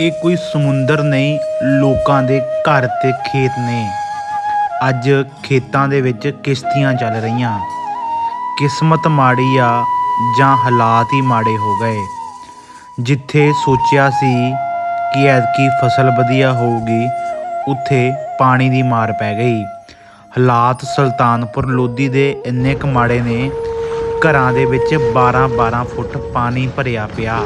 ਇਹ ਕੋਈ ਸਮੁੰਦਰ ਨਹੀਂ, ਲੋਕਾਂ ਦੇ ਘਰ ਤੇ ਖੇਤ ਨੇ। ਅੱਜ ਖੇਤਾਂ ਦੇ ਵਿੱਚ ਕਿਸ਼ਤੀਆਂ ਚੱਲ ਰਹੀਆਂ। ਕਿਸਮਤ ਮਾੜੀ ਆ ਜਾਂ ਹਾਲਾਤ ਹੀ ਮਾੜੇ ਹੋ ਗਏ। ਜਿੱਥੇ ਸੋਚਿਆ ਸੀ ਕਿ ਐਤਕੀ ਫਸਲ ਵਧੀਆ ਹੋਊਗੀ, ਉੱਥੇ ਪਾਣੀ ਦੀ ਮਾਰ ਪੈ ਗਈ। ਹਾਲਾਤ ਸੁਲਤਾਨਪੁਰ ਲੋਧੀ ਦੇ ਇੰਨੇ ਕੁ ਮਾੜੇ ਨੇ, ਘਰਾਂ ਦੇ ਵਿੱਚ 12-12 ਫੁੱਟ ਪਾਣੀ ਭਰਿਆ ਪਿਆ।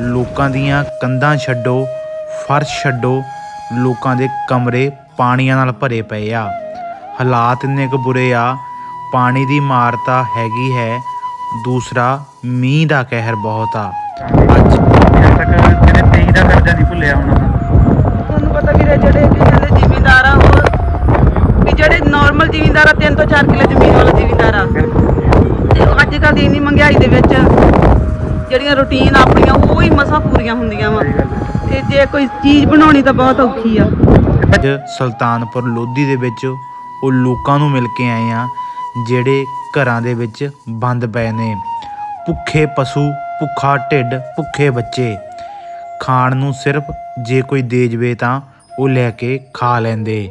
ਲੋਕਾਂ ਦੀਆਂ ਕੰਧਾਂ ਛੱਡੋ ਫਰਸ਼ ਛੱਡੋ ਲੋਕਾਂ ਦੇ ਕਮਰੇ ਪਾਣੀਆਂ ਨਾਲ ਭਰੇ ਪਏ ਆ। ਹਾਲਾਤ ਇੰਨੇ ਕੁ ਬੁਰੇ ਆ ਪਾਣੀ ਦੀ ਮਾਰ ਤਾਂ ਹੈਗੀ ਹੈ ਦੂਸਰਾ ਮੀਂਹ ਦਾ ਕਹਿਰ ਬਹੁਤ ਆ। ਅੱਜ ਤੱਕ ਜਿਹੜੇ 23 ਦਾ ਕਰਜ਼ਾ ਨਹੀਂ ਭੁੱਲਿਆ ਹੋਣਾ ਤੁਹਾਨੂੰ ਪਤਾ ਵੀਰੇ ਜਿਹੜੇ ਕਿ ਜਿਹੜੇ ਜ਼ਿਮੀਂਦਾਰ ਆ ਉਹ ਵੀ ਜਿਹੜੇ ਨਾਰਮਲ ਜ਼ਿਮੀਂਦਾਰ ਆ 3 ਤੋਂ 4 ਕਿੱਲੇ ਜ਼ਮੀਨ ਵਾਲਾ ਜ਼ਿਮੀਂਦਾਰ। ਆ ਤੇ ਅੱਜ ਕੱਲ੍ਹ ਦੀ ਇੰਨੀ ਮਹਿੰਗਾਈ ਦੇ ਵਿੱਚ ਜਿਹੜੀਆਂ ਰੁਟੀਨ ਆਪਣੀਆਂ ਉਹ ਹੀ ਮਸਾਂ ਪੂਰੀਆਂ ਹੁੰਦੀਆਂ ਵਾ। ਤੇ ਜੇ ਕੋਈ ਚੀਜ਼ ਬਣਾਉਣੀ ਤਾਂ ਬਹੁਤ ਔਖੀ ਆ। ਅੱਜ ਸੁਲਤਾਨਪੁਰ ਲੋਧੀ ਦੇ ਵਿੱਚ ਉਹ ਲੋਕਾਂ ਨੂੰ ਮਿਲ ਕੇ ਆਏ ਆ, ਜਿਹੜੇ ਘਰਾਂ ਦੇ ਵਿੱਚ ਬੰਦ ਪਏ ਨੇ। ਭੁੱਖੇ ਪਸ਼ੂ, ਭੁੱਖਾ ਢਿੱਡ, ਭੁੱਖੇ ਬੱਚੇ। ਖਾਣ ਨੂੰ ਸਿਰਫ ਜੇ ਕੋਈ ਦੇ ਜਵੇ ਤਾਂ ਉਹ ਲੈ ਕੇ ਖਾ ਲੈਂਦੇ।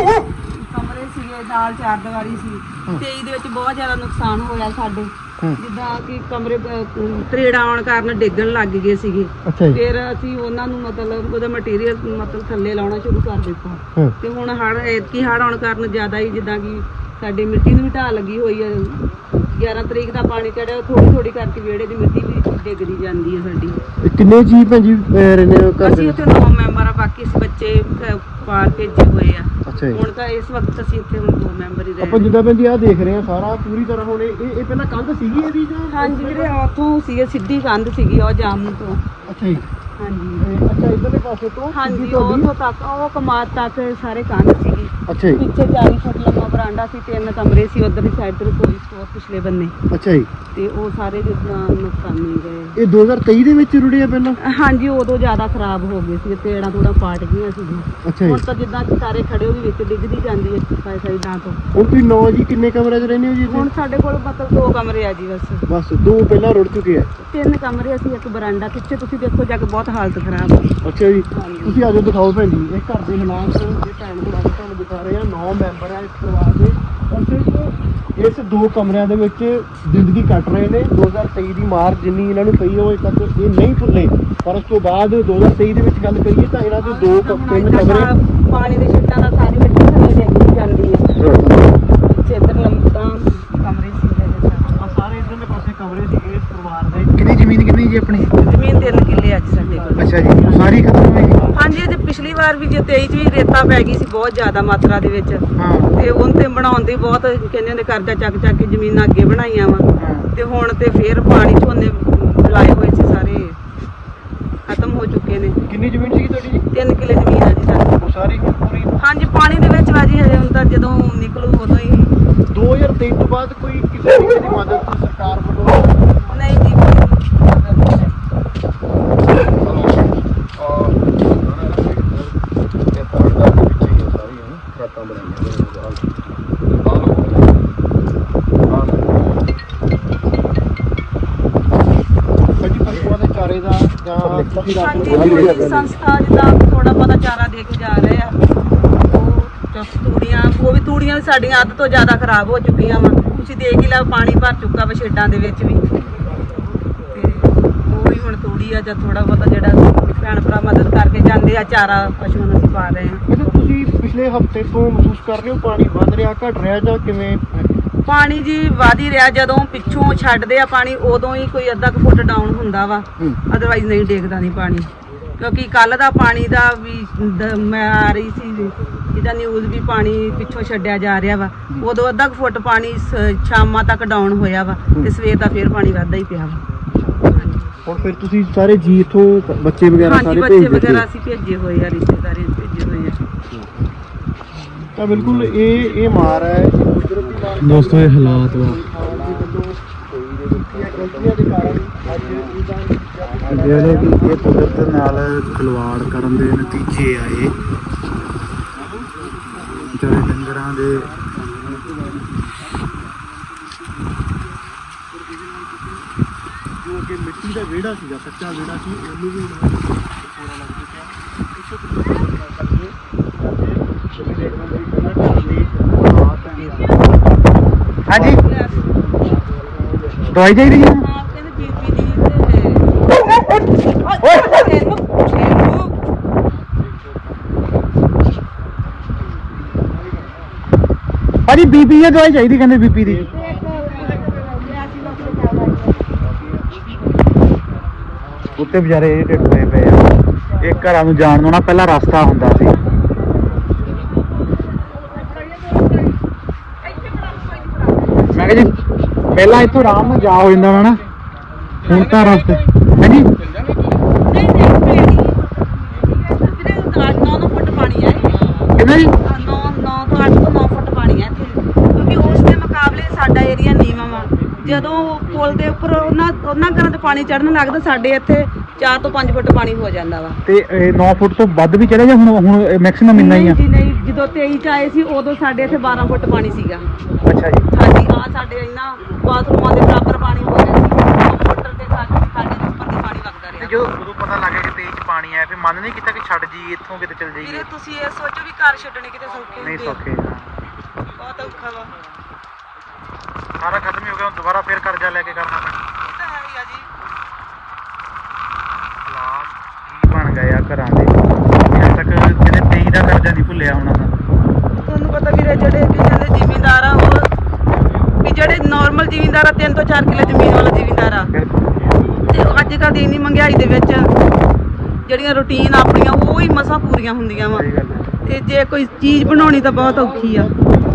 ਕਮਰੇ ਸੀਗੇ ਨਾਲ ਚਾਰ ਦੀਵਾਰੀ ਸੀ। ਤੇ ਇਹਦੇ ਵਿੱਚ ਬਹੁਤ ਜ਼ਿਆਦਾ ਨੁਕਸਾਨ ਹੋਇਆ ਸਾਡੇ। ਜਿੱਦਾਂ ਕਿ ਕਮਰੇ ਅਹ, ਤਰੇੜਾਂ ਆਉਣ ਕਾਰਨ ਡਿੱਗਣ ਲੱਗ ਗਏ ਸੀਗੇ। ਫਿਰ ਅਸੀਂ ਉਹਨਾਂ ਨੂੰ ਮਤਲਬ ਉਹਦਾ ਮਟੀਰੀਅਲ ਮਤਲਬ ਥੱਲੇ ਲਾਉਣਾ ਸ਼ੁਰੂ ਕਰ ਦਿੱਤਾ। ਤੇ ਹੁਣ ਹੜ ਹੜ ਆਉਣ ਕਾਰਨ ਜ਼ਿਆਦਾ ਹੀ ਜਿੱਦਾਂ ਕਿ ਸਾਡੀ ਮਿੱਟੀ ਨੂੰ ਵੀ ਢਾਹ ਲੱਗੀ ਹੋਈ ਹੈ। 11 ਤਰੀਕ ਦਾ ਪਾਣੀ ਚੜਿਆ ਥੋੜੀ ਥੋੜੀ ਕਰਕੇ ਵਿਹੜੇ ਦੀ ਮਿੱਟੀ ਵੀ ਡਿੱਗਦੀ ਜਾਂਦੀ ਹੈ ਸਾਡੀ। ਕਿੰਨੇ ਜੀ ਭੈਣ ਜੀ ਰਹਿੰਦੇ ਹੋ ਅਸੀਂ ਉੱਥੇ ਨੌ ਮੈਂਬਰ ਆ ਬਾਕੀ ਅਸੀਂ ਬੱਚੇ ਅਹ, ਭੇਜੇ ਹੋਏ ਆ। ਅੱਛਾ ਜੀ। ਹੁਣ ਤਾਂ ਇਸ ਵਕਤ ਅਸੀਂ ਇੱਥੇ ਹੁਣ ਦੋ ਮੈਂਬਰ ਹੀ ਰਹਿ ਆਪਾਂ ਜਿੱਦਾਂ ਭੈਣ ਜੀ ਆ ਦੇਖ ਰਹੇ ਆ ਸਾਰਾ ਪੂਰੀ ਤਰ੍ਹਾਂ ਹੁਣ ਇਹ ਇਹ ਪਹਿਲਾਂ ਕੰਧ ਸੀਗੀ ਇਹਦੀ ਜਾਂ ਹਾਂਜੀ ਵੀਰੇ ਉੱਥੋਂ ਸੀਗੇ ਸਿੱਧੀ ਕੰਧ ਸੀਗੀ ਉਹ ਜਾਮ ਤੋਂ। ਅੱਛਾ ਜੀ। ਹਾਂਜੀ। ਇਹ ਅੱਛਾ ਇਧਰਲੇ ਪਾਸੇ ਤੋਂ ਹਾਂਜੀ ਸਿੱਧੀ ਤੁਹਾਡੀ- ਉੱਥੋਂ ਤੱਕ ਉਹ ਕਮਾਦ ਤੱਕ ਸਾਰੇ ਕੰਧ ਸੀਗੀ। ਅੱਛਾ ਜੀ। ਪਿੱਛੇ 40 ਫੁੱਟ ਲੰਮਾ ਬਰਾਂਡਾ ਸੀ ਤਿੰਨ ਕਮਰੇ ਸੀ ਉਧਰਲੀ ਸਾਈਡ ਤੇ ਰਸੋਈ ਸਟੋਰ ਪਿਛਲੇ ਬੰਨੇ। ਅੱਛਾ ਜੀ। ਤੇ ਉਹ ਸਾਰੇ ਜਿੱਦਾਂ ਨੁਕਸਾਨੀ ਗਏ। ਇਹ 2023 ਦੇ ਵਿੱਚ ਰੁੜੇ ਆ ਪਹਿਲਾਂ? ਹਾਂਜੀ ਉਦੋਂ ਜ਼ਿਆਦਾ ਖਰਾਬ ਹੋ ਗਏ ਸੀ ਤੇੜਾਂ ਥੋੜਾ ਪਾਟ ਗਈਆਂ ਸੀ ਅੱਛਾ ਜੀ। ਹੁਣ ਤਾਂ ਜਿੱਦਾਂ ਸਾਰੇ ਖੜੇ ਹੋ ਵੀ ਵਿੱਚ ਡਿੱਗਦੀ ਜਾਂਦੀ ਹੈ ਸਾਈ ਸਾਈਡਾਂ ਤੋਂ। ਹੁਣ ਤੁਸੀਂ ਨੌ ਜੀ ਕਿੰਨੇ ਕਮਰਿਆਂ 'ਚ ਰਹਿੰਦੇ ਹੋ ਜੀ? ਹੁਣ ਸਾਡੇ ਕੋਲ ਮਤਲਬ ਦੋ ਕਮਰੇ ਆ ਜੀ ਬਸ। ਬਸ ਦੋ ਪਹਿਲਾਂ ਰੁੜ ਚੁੱਕੇ ਆ। ਤਿੰਨ ਕਮਰੇ ਅਸੀਂ ਇੱਕ ਬਰਾਂਡਾ ਪਿੱਛੇ ਤੁਸੀਂ ਦੇਖੋ ਜਾ ਕੇ ਬਹੁਤ ਹਾਲਤ ਖਰਾਬ ਆ ਅੱਛਾ ਜੀ। ਤੁਸੀਂ ਆਜੋ ਦਿਖਾਓ ਭੈਣ ਜੀ ਇਹ ਘਰ ਦੇ ਹਾਲਾਤ ਇਹ ਭੈਣ ਕੋਲ ਦਿਖਾ ਰਹੇ ਆ ਨੌ ਮੈਂਬਰ ਆ ਇਸ ਪਰਿਵਾਰ ਦੇ। ਔਰ ਸਿਰਫ ਇਸ ਦੋ ਕਮਰਿਆਂ ਦੇ ਵਿੱਚ ਜ਼ਿੰਦਗੀ ਕੱਟ ਰਹੇ ਨੇ। 2023 ਦੀ ਮਾਰ ਜਿੰਨੀ ਇਹਨਾਂ ਨੂੰ ਪਈ ਉਹ ਤੱਕ ਇਹ ਨਹੀਂ ਭੁੱਲੇ। ਪਰ ਉਸ ਤੋਂ ਬਾਅਦ 2023 ਦੇ ਵਿੱਚ ਗੱਲ ਕਰੀਏ ਤਾਂ ਇਹਨਾਂ ਦੇ ਦੋ ਤਿੰਨ ਕਮਰੇ ਪਾਣੀ ਦੇ ਛਿੱਟਾਂ ਦਾ ਸਾਰੀ ਮਿੱਟੀ ਥੱਲੇ ਡਿੱਗ ਜਾਂਦੀ ਹੈ। ਕਮਰੇ ਸੀ ਜਿਹੜੇ ਆ ਸਾਰੇ ਇਧਰਲੇ ਪਾਸੇ ਕਮਰੇ ਸੀਗੇ ਇਸ ਪਰਿਵਾਰ ਦੇ। ਕਿੰਨੀ ਜ਼ਮੀਨ ਕਿੰਨੀ ਜੀ ਆਪਣੀ? ਜ਼ਮੀਨ ਤਿੰਨ ਕਿੱਲੇ ਅੱਜ ਸਾਡੇ ਕੋਲ। ਅੱਛਾ ਜੀ ਸਾਰੀ ਹੋ ਹਾਂਜੀ ਤੇ ਪਿਛਲੀ ਵਾਰ ਵੀ ਜੇ 23 ਚ ਵੀ ਰੇਤਾ ਪੈ ਗਈ ਸੀ ਬਹੁਤ ਜ਼ਿਆਦਾ ਮਾਤਰਾ ਦੇ ਵਿੱਚ। ਤੇ ਉਹਨਾਂ ਤੇ ਬਣਾਉਣ ਦੀ ਬਹੁਤ ਕਹਿੰਦੇ ਹੁੰਦੇ ਕਰਜ਼ਾ ਚੱਕ ਚੱਕ ਕੇ ਜ਼ਮੀਨਾਂ ਅੱਗੇ ਬਣਾਈਆਂ ਵਾ। ਤੇ ਹੁਣ ਤੇ ਫੇਰ ਪਾਣੀ ਝੋਨੇ ਲਾਏ ਹੋਏ ਸੀ ਸਾਰੇ। ਖਤਮ ਹੋ ਚੁੱਕੇ ਨੇ। ਕਿੰਨੀ ਜ਼ਮੀਨ ਸੀਗੀ ਤੁਹਾਡੀ ਜੀ? ਤਿੰਨ ਕਿੱਲੇ ਜ਼ਮੀਨ ਆ ਜੀ ਸਾਡੀ। ਉਹ ਸਾਰੀ ਹੁਣ ਪੂਰੀ? ਹਾਂਜੀ ਪਾਣੀ ਦੇ ਵਿੱਚ ਵਾ ਜੀ ਹਜੇ ਹੁਣ ਤਾਂ ਜਦੋਂ ਨਿਕਲੂ ਉਦੋਂ ਹੀ। 2023 ਤੋਂ ਬਾਅਦ ਕੋਈ ਕਿਸੇ ਦੀ ਮਦਦ ਸਰਕਾਰ ਵੱਲੋਂ ਨਹੀਂ ਜੀ ਕੋਈ ਨਹੀਂ। ਸਾਡੀ ਪਸ਼ੂਆਂ ਦੇ ਚਾਰੇ ਦਾ ਜਾਂ ਤੁਸੀਂ ਰਾਤ ਨੂੰ ਹਾਂਜੀ ਜੀ, ਸੰਸਥਾ ਜਿੱਦਾਂ ਥੋੜਾ ਬਹੁਤਾ ਚਾਰਾ ਦੇ ਕੇ ਜਾ ਰਹੇ ਆ। ਉਹ ਤੂੜੀਆਂ ਉਹ ਵੀ ਤੂੜੀਆਂ ਵੀ ਸਾਡੀਆਂ ਅੱਧ ਤੋਂ ਜ਼ਿਆਦਾ ਖਰਾਬ ਹੋ ਚੁੱਕੀਆਂ ਵਾ। ਤੁਸੀਂ ਦੇਖ ਹੀ ਲਓ ਪਾਣੀ ਭਰ ਚੁੱਕਾ ਵਾ ਸ਼ੇਡਾਂ ਦੇ ਵਿੱਚ ਵੀ। ਤੇ ਉਹ ਵੀ ਹੁਣ ਤੂੜੀ ਆ ਜਾਂ ਥੋੜਾ ਬਹੁਤਾ ਜਿਹੜਾ ਭੈਣ ਭਰਾ ਮਦਦ ਕਰਕੇ ਜਾਂਦੇ ਆ ਚਾਰਾ ਪਸ਼ੂਆਂ ਨੂੰ ਅਸੀਂ ਪਾ ਰਹੇ ਆ। ਤੁਸੀਂ ਪਿਛਲੇ ਹਫ਼ਤੇ ਤੋਂ ਮਹਿਸੂਸ ਕਰ ਰਹੇ ਹੋ ਪਾਣੀ ਵੱਧ ਰਿਹਾ ਘਟ ਰਿਹਾ ਜਾਂ ਕਿਵੇਂ? ਪਾਣੀ ਜੀ ਹੀ ਰਿਹਾ ਜਦੋਂ ਪਿੱਛੋਂ ਛੱਡਦੇ ਆ ਪਾਣੀ ਉਦੋਂ ਹੀ ਕੋਈ ਅੱਧਾ ਕੁ ਫੁੱਟ ਡਾਊਨ ਹੁੰਦਾ ਵਾ। ਅਦਰਵਾਈਜ਼ ਨਹੀਂ ਡੇਗਦਾ ਨਹੀਂ ਪਾਣੀ। ਕਿਉਂਕਿ ਕੱਲ ਦਾ ਪਾਣੀ ਦਾ ਵੀ ਦ- ਮੈਂ ਆ ਰਹੀ ਸੀ ਜਿੱਦਾਂ ਨਿਊਜ਼ ਵੀ ਪਾਣੀ ਪਿੱਛੋਂ ਛੱਡਿਆ ਜਾ ਰਿਹਾ ਵਾ। ਉਦੋਂ ਅੱਧਾ ਕੁ ਫੁੱਟ ਪਾਣੀ ਸ- ਸ਼ਾਮਾਂ ਤੱਕ ਡਾਊਨ ਹੋਇਆ ਵਾ ਤੇ ਸਵੇਰ ਦਾ ਫੇਰ ਪਾਣੀ ਵੱਧਦਾ ਹੀ ਪਿਆ ਵਾ। ਹੁਣ ਫਿਰ ਤੁਸੀਂ ਸਾਰੇ ਜੀ ਇੱਥੋਂ ਬੱਚੇ ਵਗੈਰਾ ਹਾਂਜੀ ਸਾਰੇ ਬੱਚੇ ਭੇਜ ਦਿੱਤੇ ਵਗੈਰਾ ਅਸੀਂ ਭੇਜੇ ਹੋਏ ਆ ਰਿਸ਼ਤੇਦਾਰਾਂ ਨੂੰ ਭੇਜੇ ਹੋਏ ਆ। ਤਾਂ ਬਿਲਕੁਲ ਇਹ ਇਹ ਮਾਰ ਹੈ ਦੋਸਤੋ, ਇਹ ਹਾਲਾਤ ਵਾ। ਜਿਹੜੇ ਕਿ ਇਹ ਕੁਦਰਤ ਨਾਲ ਖਿਲਵਾੜ ਕਰਨ ਦੇ ਨਤੀਜੇ ਆਏ ਜਿਹੜੇ ਡੰਗਰਾਂ ਦੇ ਜੋ ਕਿ ਮਿੱਟੀ ਦਾ ਵਿਹੜਾ ਸੀਗਾ ਕੱਚਾ ਵਿਹੜਾ ਸੀ ਉਹਨੂੰ ਵੀ ਥੋੜਾ ਲੱਗ ਚੁੱਕਿਆ ਇਸੇ ਕਰਕੇ ਜਿਵੇਂ ਦੇਖਦੇ ਹੋ ਪਹਿਲਾਂ ਘਰ ਦੇ ਹਾਲਾਤ ਕੀ ਹਾਂਜੀ ਦਵਾਈ ਚਾਹੀਦੀ ਜੀ ਹਾਂ ਕਹਿੰਦੇ ਬੀਪੀ ਦੀ ਤੇ ਓਏ। ਇਹਨੂੰ ਭਾਜੀ ਬੀਪੀ ਦੀ ਦਵਾਈ ਚਾਹੀਦੀ ਕਹਿੰਦੇ ਬੀਪੀ ਦੀ। ਉੱਤੇ ਵਿਚਾਰੇ ਇਹ ਢਿੱਡ ਹੋਏ ਪਏ ਆ। ਇਹ ਘਰਾਂ ਨੂੰ ਜਾਣ ਨੂੰ ਨਾ ਪਹਿਲਾਂ ਰਸਤਾ ਹੁੰਦਾ ਸੀ। ਮੈਂ ਕਿਹਾ ਜੀ ਪਹਿਲਾਂ ਇੱਥੋਂ ਆਰਾਮ ਨਾਲ ਜਾ ਹੋ ਜਾਂਦਾ ਵਾ ਨਾ। ਹੁਣ ਤਾਂ ਰਸਤੇ ਹਾਂਜੀ? ਨਹੀਂ ਨਹੀਂ ਪੇੜੀ ਵੀਰੇ 9 ਫੁੱਟ ਪਾਣੀ ਹੈ ਕਿੰਨਾ ਜੀ? 9 9 ਤੋਂ 8 ਤੋਂ 9 ਫੁੱਟ ਪਾਣੀ ਹੈ ਇੱਥੇ ਕਿਉਂਕਿ ਉਸ ਦੇ ਮੁਕਾਬਲੇ ਸਾਡਾ ਏਰੀਆ ਨੀਵਾਂ ਵਾ ਜਦੋਂ ਪੁਲ ਦੇ ਉੱਪਰ ਉਹਨਾਂ ਉਹਨਾਂ ਘਰਾਂ ਤੇ ਪਾਣੀ ਚੜਨ ਲੱਗਦਾ ਸਾਡੇ ਇੱਥੇ 4 ਤੋਂ 5 ਫੁੱਟ ਪਾਣੀ ਹੋ ਜਾਂਦਾ ਵਾ ਤੇ 9 ਫੁੱਟ ਤੋਂ ਵੱਧ ਵੀ ਚਲੇ ਜਾਂ ਹੁਣ ਹੁਣ ਮੈਕਸਿਮਮ ਇੰਨਾ ਹੀ ਆ? ਜੀ ਨਹੀਂ ਜਦੋਂ 23 ਚ ਆਏ ਸੀ ਉਦੋਂ ਸਾਡੇ ਇੱਥੇ 12 ਫੁੱਟ ਪਾਣੀ ਸੀਗਾ। ਅੱਛਾ ਜੀ। ਹਾਂਜੀ ਆ ਸਾਡੇ ਬਾਥਰੂਮਾਂ ਦੇ ਬਰਾਬਰ ਪਾਣੀ ਹੋ ਗਿਆ ਸੀ। ਮੋਟਰ ਤੇ ਸਾਡੇ ਉੱਪਰ ਦੀ ਪਾਣੀ ਵਗਦਾ ਤੇ ਰਿਹਾ। ਜਦੋਂ ਉਦੋਂ ਪਤਾ ਲੱਗਿਆ ਕਿ ਤੇਜ਼ ਪਾਣੀ ਆਇਆ ਫਿਰ ਮਨ ਨਹੀਂ ਕੀਤਾ ਕਿ ਛੱਡ ਜੀ ਇੱਥੋਂ ਕਿਤੇ ਚਲ ਵੀਰੇ ਜਾਈਏ ਤੁਸੀਂ ਇਹ ਸੋਚੋ ਵੀ ਘਰ ਛੱਡਣੇ ਕਿਤੇ ਸੌਖੇ ਨਹੀਂ ਹੁੰਦੇ ਆ। ਸੌਖੇ ਹਾਂ। ਬਹੁਤ ਔਖਾ ਵਾ। ਸਾਰਾ ਖਤਮ ਹੀ ਹੋ ਗਿਆ ਹੁਣ ਦੁਬਾਰਾ ਫੇਰ ਕਰਜ਼ਾ ਲੈ ਕੇ ਕਰਨਾ। ਪੈਣਾ ਇਹ ਤਾਂ ਹੈ ਹੀ ਆ ਜੀ। ਹਾਲਾਤ ਕੀ ਬਣ ਗਏ ਆ ਘਰਾਂ ਦੇ। ਅਜੇ ਤੱਕ ਕਿਤੇ 23 ਦਾ ਕਰਜ਼ਾ ਨਹੀਂ ਭੁੱਲਿਆ ਹੋਣਾ ਤੁਹਾਨੂੰ ਪਤਾ ਵੀਰੇ ਜਿਹੜੇ ਕਿ ਕਹਿੰਦੇ ਜ਼ਿਮੀਂਦਾਰ ਆ ਉਹ ਵੀ ਜਿਹੜੇ ਨਾਰਮਲ ਜ਼ਿਮੀਂਦਾਰ ਆ 3 ਤੋਂ 4 ਕਿੱਲੇ ਜ਼ਮੀਨ ਵਾਲਾ ਜ਼ਿਮੀਂਦਾਰ ਆ। ਤੇ ਅੱਜ ਕੱਲ੍ਹ ਦੀ ਇੰਨੀ ਮਹਿੰਗਾਈ ਦੇ ਵਿੱਚ ਜਿਹੜੀਆਂ ਰੁਟੀਨ ਆਪਣੀਆਂ ਉਹ ਹੀ ਮਸਾਂ ਪੂਰੀਆਂ ਹੁੰਦੀਆਂ ਵਾ। ਤੇ ਜੇ ਕੋਈ ਚੀਜ਼ ਬਣਾਉਣੀ ਤਾਂ ਬਹੁਤ ਔਖੀ ਆ।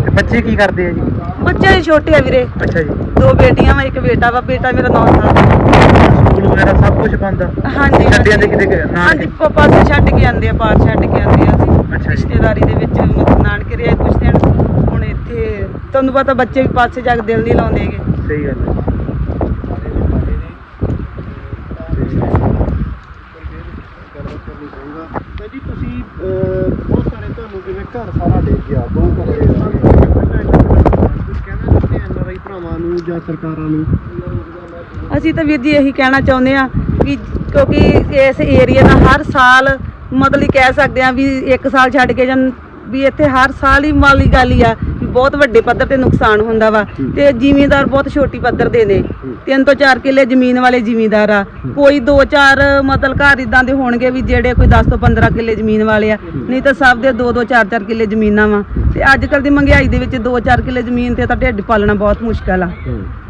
ਤੇ ਬੱਚੇ ਕੀ ਕਰਦੇ ਆ ਜੀ? ਬੱਚੇ ਛੋਟੇ ਆ ਵੀਰੇ। ਅੱਛਾ ਜੀ। ਦੋ ਬੇਟੀਆਂ ਵਾ ਇੱਕ ਬੇਟਾ ਵਾ ਬੇਟਾ ਮੇਰਾ 9 ਸਾਲ ਦਾ। ਸਕੂਲ ਵਗੈਰਾ ਸਭ ਕੁਝ ਬੰਦ ਹਾਂਜੀ ਛੱਡ ਜਾਂਦੇ ਕਿਤੇ? ਹਾਂਜੀ ਪ- ਪਾਸੇ ਛੱਡ ਕੇ ਆਂਦੇ ਆ ਪਾਰ ਛੱਡ ਕੇ ਆਂਦੇ ਆ ਅਸੀਂ। ਰਿਸ਼ਤੇਦਾਰੀ ਦੇ ਵਿੱਚ ਨਾਨਕੇ ਰਹੇ ਕੁਛ ਦਿਨ ਤੁਹਾਨੂੰ ਪਤਾ ਬੱਚੇ ਵੀ ਪਾਸੇ ਜਾ ਕੇ ਦਿਲ ਨਹੀਂ ਲਾਉਂਦੇਗੇ ਸਹੀ ਗੱਲ ਹੈ। ਜੀ ਤੁਸੀਂ ਬਹੁਤ ਸਾਰੇ ਤੁਹਾਨੂੰ ਜਿਵੇਂ ਘਰ ਸਾਰਾ ਡਿੱਗ ਗਿਆ ਦੋ ਕਮਰੇ ਦਾ ਕੁਝ ਕਹਿਣਾ ਚਾਹੁੰਦੇ ਐਨਆਰਆਈ ਭਰਾਵਾਂ ਨੂੰ ਜਾਂ ਸਰਕਾਰਾਂ ਨੂੰ ਅਸੀਂ ਤਾਂ ਵੀਰ ਜੀ ਇਹੀ ਕਹਿਣਾ ਚਾਹੁੰਦੇ ਆ ਵੀ ਕਿਉਂਕਿ ਇਸ ਏਰੀਆ ਦਾ ਹਰ ਸਾਲ ਮਤਲਬ ਹੀ ਕਹਿ ਸਕਦੇ ਆ ਵੀ ਇੱਕ ਸਾਲ ਛੱਡ ਕੇ ਜਾਂ ਵੀ ਇੱਥੇ ਹਰ ਸਾਲ ਹੀ ਮਾਲੀ ਗੱਲ ਹੀ ਆ ਵੀ ਬਹੁਤ ਵੱਡੇ ਪੱਧਰ ਤੇ ਨੁਕਸਾਨ ਹੁੰਦਾ ਵਾ ਤੇ ਜ਼ਿਮੀਂਦਾਰ ਬਹੁਤ ਛੋਟੀ ਪੱਧਰ ਦੇ ਨੇ। ਤਿੰਨ ਤੋਂ ਚਾਰ ਕਿੱਲੇ ਜ਼ਮੀਨ ਵਾਲੇ ਜ਼ਿਮੀਂਦਾਰ ਆ। ਕੋਈ ਦੋ ਚਾਰ ਮਤਲਬ ਘਰ ਇਦਾਂ ਦੇ ਹੋਣਗੇ ਵੀ ਜਿਹੜੇ ਕੋਈ 10 ਤੋਂ 15 ਕਿੱਲੇ ਜ਼ਮੀਨ ਵਾਲੇ ਆ। ਨਹੀਂ ਤਾਂ ਸਭ ਦੇ ਦੋ ਦੋ ਚਾਰ ਚਾਰ ਕਿੱਲੇ ਜ਼ਮੀਨਾਂ ਵਾ। ਤੇ ਅੱਜ ਕੱਲ ਦੀ ਮਹਿੰਗਾਈ ਦੇ ਵਿੱਚ ਦੋ ਚਾਰ ਕਿੱਲੇ ਜ਼ਮੀਨ ਤੇ ਤਾਂ ਢਿੱਡ ਪਾਲਣਾ ਬਹੁਤ ਮੁਸ਼ਕਲ ਆ।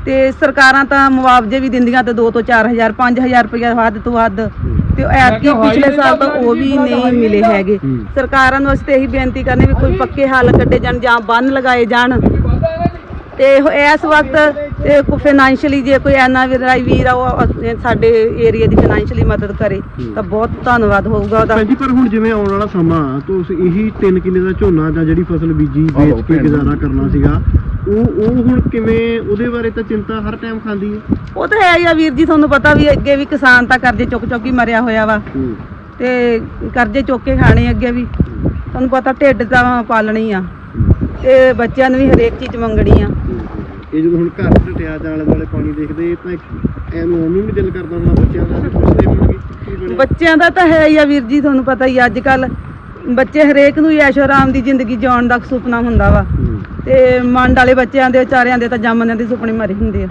ਤੇ ਸਰਕਾਰਾਂ ਤਾਂ ਮੁਆਵਜ਼ੇ ਵੀ ਦਿੰਦੀਆਂ ਤੇ 2 ਤੋਂ 4000 5000 ਰੁਪਏ ਵੱਧ ਤੋਂ ਵੱਧ ਤੇ ਐਤਕੀ ਪਿਛਲੇ ਸਾਲ ਤਾਂ ਉਹ ਵੀ ਨਹੀਂ ਮਿਲੇ ਹੈਗੇ। ਸਰਕਾਰਾਂ ਨੂੰ ਅਸੀਂ ਤੇ ਇਹੀ ਬੇਨਤੀ ਕਰਨੀ ਵੀ ਕੋਈ ਪੱਕੇ ਹੱਲ ਕੱਢੇ ਜਾਣ ਜਾਂ ਬੰਨ ਲਗਾਏ ਜਾਣ। ਤੇ ਇਹ- ਇਸ ਵਕਤ ਫਾਈਨੈਂਸ਼ੀਅਲੀ ਜੇ ਕੋਈ ਐਨਆਰਆਈ ਵੀਰ ਆ ਉਹ ਸਾਡੇ ਏਰੀਆ ਦੀ ਫਾਈਨੈਂਸ਼ੀਅਲੀ ਮਦਦ ਕਰੇ ਤਾਂ ਬਹੁਤ ਧੰਨਵਾਦ ਹੋਊਗਾ ਉਹਦਾ। ਜੀ ਪਰ ਹੁਣ ਜਿਵੇਂ ਆਉਣ ਵਾਲਾ ਸਮਾਂ ਤੁਸੀਂ ਇਹੀ 3 ਕਿੱਲੇ ਦਾ ਝੋਨਾ ਜਾਂ ਜਿਹੜੀ ਫਸਲ ਬੀਜੀ ਵੇਚ ਕੇ ਗੁਜ਼ਾਰਾ ਕਰਨਾ ਸੀਗਾ ਉਹ ਉਹ ਹੁਣ ਕਿਵੇਂ ਉਹਦੇ ਬਾਰੇ ਤਾਂ ਚਿੰਤਾ ਹਰ ਟਾਈਮ ਖਾਂਦੀ ਹੈ। ਉਹ ਤਾਂ ਹੈ ਹੀ ਆ ਵੀਰ ਜੀ ਤੁਹਾਨੂੰ ਪਤਾ ਵੀ ਅੱਗੇ ਵੀ ਕਿਸਾਨ ਤਾਂ ਕਰਜ਼ੇ ਚੁੱਕ ਚੁੱਕ ਹੀ ਮਰਿਆ ਹੋਇਆ ਵਾ। ਤੇ ਕਰਜ਼ੇ ਚੁੱਕ ਕੇ ਖਾਣੇ ਅੱਗੇ ਵੀ। ਤੁਹਾਨੂੰ ਪਤਾ ਢਿੱਡ ਤਾਂ ਪਾਲਣੀ ਆ। ਤੇ ਬੱਚਿਆਂ ਨੂੰ ਵੀ ਹਰੇਕ ਚੀਜ਼ ਮੰਗਣੀ ਆ। ਇਹ ਜਦੋਂ ਹੁਣ ਘਰ ਟਟਿਆ ਜਾਂ ਆਲੇ ਦੁਆਲੇ ਪਾਣੀ ਦੇਖਦੇ ਤਾਂ ਐਨੂੰ ਉਹਨੂੰ ਵੀ ਦਿਲ ਕਰਦਾ ਹੋਣਾ ਬੱਚਿਆਂ ਦਾ ਵੀ ਪੁੱਛਦੇ ਹੋਣਗੇ ਕੀ ਬਣਿਆ। ਬੱਚਿਆਂ ਦਾ ਤਾਂ ਹੈ ਹੀ ਆ ਵੀਰ ਜੀ ਤੁਹਾਨੂੰ ਪਤਾ ਹੀ ਅੱਜ ਕੱਲ ਬੱਚੇ ਹਰੇਕ ਨੂੰ ਹੀ ਐਸ਼ੋ ਆਰਾਮ ਦੀ ਜ਼ਿੰਦਗੀ ਜਿਉਣ ਦਾ ਸੁਪਨਾ ਹੁੰਦਾ ਵਾ। ਹੂੰ। ਤੇ ਮੰਡ ਵਾਲੇ ਬੱਚਿਆਂ ਦੇ ਵਿਚਾਰਿਆਂ ਦੇ ਤਾਂ ਜੰਮਦਿਆਂ ਦੇ ਸੁਪਨੇ ਮਰੇ ਹੁੰਦੇ ਆ।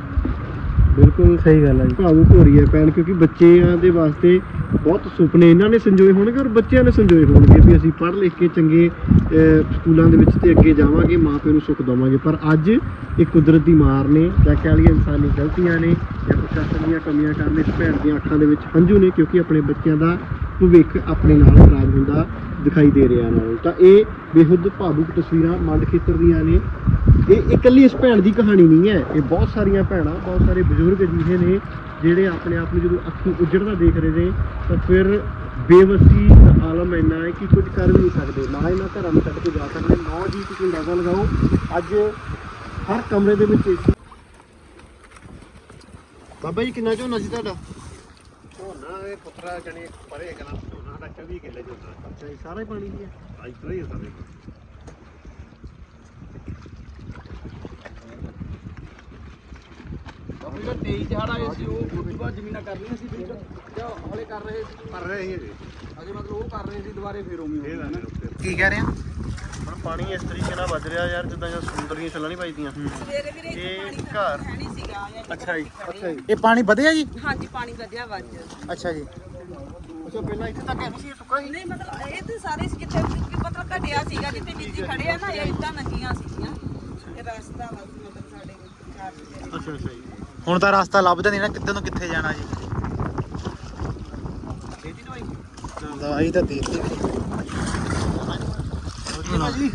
ਬਿਲਕੁਲ ਸਹੀ ਗੱਲ ਹੈ ਭਾਵੁਕ ਹੋ ਰਹੀ ਹੈ ਭੈਣ, ਕਿਉਂਕਿ ਬੱਚਿਆਂ ਦੇ ਵਾਸਤੇ ਬਹੁਤ ਸੁਪਨੇ ਇਹਨਾਂ ਨੇ ਸੰਜੋਏ ਹੋਣਗੇ ਔਰ ਬੱਚਿਆਂ ਨੇ ਸੰਜੋਏ ਹੋਣਗੇ ਵੀ ਅਸੀਂ ਪੜ੍ਹ ਲਿਖ ਕੇ ਚੰਗੇ ਸਕੂਲਾਂ ਦੇ ਵਿੱਚ ਤੇ ਅੱਗੇ ਜਾਵਾਂਗੇ ਮਾਪਿਆਂ ਨੂੰ ਸੁੱਖ ਦੇਵਾਂਗੇ। ਪਰ ਅੱਜ ਇਹ ਕੁਦਰਤ ਦੀ ਮਾਰ ਨੇ, ਜਾਂ ਕਹਿ ਲਈਏ ਇਨਸਾਨੀ ਗਲਤੀਆਂ ਨੇ, ਜਾਂ ਪ੍ਰਸ਼ਾਸਨ ਦੀਆਂ ਕਮੀਆਂ ਕਾਰਨ ਇਸ ਭੈਣ ਦੀਆਂ ਅੱਖਾਂ ਦੇ ਵਿੱਚ ਹੰਝੂ ਨੇ, ਕਿਉਂਕਿ ਆਪਣੇ ਬੱਚਿਆਂ ਦਾ ਭਵਿੱਖ ਆਪਣੇ ਨਾਲ ਖਰਾਬ ਹੁੰਦਾ ਦਿਖਾਈ ਦੇ ਰਿਹਾ ਨਾਲ ਤਾਂ ਇਹ ਬੇਹੱਦ ਭਾਵੁਕ ਤਸਵੀਰਾਂ ਮੰਡ ਖੇਤਰ ਦੀਆਂ ਨੇ। ਇਹ ਇਕੱਲੀ ਇਸ ਭੈਣ ਦੀ ਕਹਾਣੀ ਨਹੀਂ ਹੈ। ਇਹ ਬਹੁਤ ਸਾਰੀਆਂ ਭੈਣਾਂ ਬਹੁਤ ਸਾਰੇ ਬਜ਼ੁਰਗ ਅਜਿਹੇ ਨੇ ਜਿਹੜੇ ਆਪਣੇ ਆਪ ਨੂੰ ਜਦੋਂ ਅੱਖੀਂ ਉਜੜਦਾ ਦੇਖ ਰਹੇ ਨੇ ਤਾਂ ਫਿਰ ਬੇਵਸੀ ਦਾ ਆਲਮ ਇੰਨਾ ਹੈ ਕਿ ਕੁਝ ਕਰ ਵੀ ਨਹੀਂ ਸਕਦੇ। ਨਾ ਇਹਨਾਂ ਘਰਾਂ ਨੂੰ ਛੱਡ ਕੇ ਜਾ ਸਕਦੇ ਨੌ ਜੀ ਤੁਸੀਂ ਅੰਦਾਜ਼ਾ ਲਗਾਓ ਅੱਜ ਹਰ ਕਮਰੇ ਦੇ ਵਿੱਚ ਏਸੀ ਬਾਬਾ ਜੀ ਕਿੰਨਾ ਝੋਨਾ ਸੀ ਤੁਹਾਡਾ? ਝੋਨਾ ਇਹ ਪੁੱਤਰਾ ਜਣੀ ਪਰੇ ਕਨਾ ਝੋਨਾ ਦਾ 24 ਕਿੱਲੇ ਝੋਨਾ। ਅੱਛਾ ਸਾਰਾ ਹੀ ਪਾਣੀ ਦੀ ਹੈ। ਅੱਜ ਤੋਂ ਹੀ ਸਾਰੇ। ਕਰ ਰਹੇ ਸੀ। ਜੀ। ਅਜੇ ਮਤਲਬ ਉਹ ਕਰ ਰਹੇ ਸੀ ਦੁਬਾਰੇ ਫੇਰ ਉਵੇਂ ਇਹ ਨਾ ਕੀ ਕਹਿ ਰਹੇ ਆ ਹੁਣ ਪਾਣੀ ਇਸ ਤਰੀਕੇ ਨਾਲ ਵੱਜ ਰਿਹਾ ਯਾਰ ਜਿੱਦਾਂ ਜਾਂ ਸਮੁੰਦਰ ਦੀਆਂ ਛੱਲਾਂ ਨਹੀਂ ਵੱਜਦੀਆਂ। ਸਵੇਰੇ ਵੀਰੇ ਇੱਥੇ ਪਾਣੀ ਹੈ ਨਹੀਂ ਸੀਗਾ ਅੱਛਾ ਜੀ। ਅੱਛਾ ਜੀ। ਇਹ ਪਾਣੀ ਵਧਿਆ ਜੀ? ਹਾਂਜੀ ਪਾਣੀ ਵਧਿਆ ਵੱਜ ਅੱਛਾ ਜੀ। ਅੱਛਾ ਪਹਿਲਾਂ ਇੱਥੇ ਤੱਕ ਨਹੀਂ ਸੀ ਇਹ ਸੁੱਕਾ ਹੀ ਨਹੀਂ ਮਤਲਬ ਇਹ ਤੇ ਸਾਰੇ ਸੀ ਜਿੱਥੇ ਮਤਲਬ ਘਟਿਆ ਸੀਗਾ ਜਿੱਥੇ ਬੀਜੀ ਖੜੇ ਆ ਨਾ ਇਹ ਇਦਾਂ ਨੰਗੀਆਂ ਸੀਗੀਆਂ। ਇਹ ਰਸਤਾ ਵਾ ਮਤਲਬ ਸਾਡੇ ਅੱਛਾ ਅੱਛਾ ਜੀ। ਹੁਣ ਤਾਂ ਰਸਤਾ ਲੱਭਦਾ ਨਹੀਂ ਨਾ ਕਿੱਧਰ ਨੂੰ ਕਿੱਥੇ ਜਾਣਾ ਜੀ। ਦਵਾਈ ਤਾਂ ਦੇ ਦਿੱਤੀ ਭਾਜੀ।